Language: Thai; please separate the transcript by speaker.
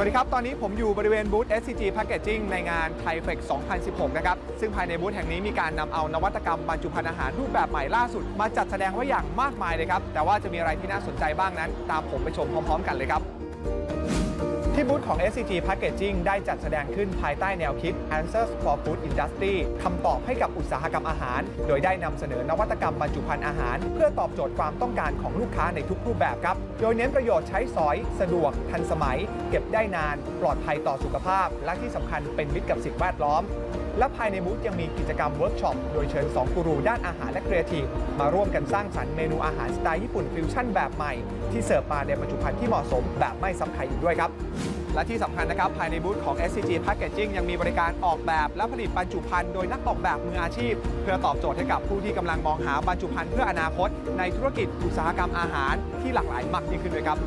Speaker 1: สวัสดีครับ ตอนนี้ผมอยู่บริเวณบูธ SCG Packaging ในงาน Thai f e x 2016 นะครับ ซึ่งภายในบูธแห่งนี้มีการนำเอานวัตกรรมบรรจุภัณฑ์อาหารรูปแบบใหม่ล่าสุด มาจัดแสดงไว้อย่างมากมายเลยครับ แต่ว่าจะมีอะไรที่น่าสนใจบ้างนั้น ตามผมไปชมพร้อม ๆ กันเลยครับ บูธของ SCG Packaging ได้จัดแสดงขึ้นภายใต้แนวคิด Answers for Food Industry คำตอบให้กับอุตสาหกรรมอาหาร โดยได้นำเสนอนวัตกรรมบรรจุภัณฑ์อาหาร เพื่อตอบโจทย์ความต้องการของลูกค้าในทุกรูปแบบครับ โดยเน้นประโยชน์ใช้สอย สะดวก ทันสมัย เก็บได้นาน ปลอดภัยต่อสุขภาพ และที่สำคัญเป็นมิตรกับสิ่งแวดล้อมและภายในบูธยังมีกิจกรรมเวิร์กช็อป โดยเชิญ 2 กูรูด้านอาหารและครีเอทีฟมาร่วมกันสร้างสรรค์เมนูอาหารสไตล์ญี่ปุ่นฟิวชั่นแบบใหม่ ที่เสิร์ฟมาในบรรจุภัณฑ์ที่เหมาะสมแบบไม่ซ้ำใครอีกด้วยครับ และที่สำคัญนะครับภายในบูธของ SCG Packaging ยังมีบริการออกแบบ และผลิตบรรจุภัณฑ์โดยนักออกแบบมืออาชีพ เพื่อตอบโจทย์ให้กับผู้ที่กำลังมองหาบรรจุภัณฑ์เพื่ออนาคต ในธุรกิจอุตสาหกรรมอาหารที่หลากหลายมากยิ่งขึ้นด้วยครับ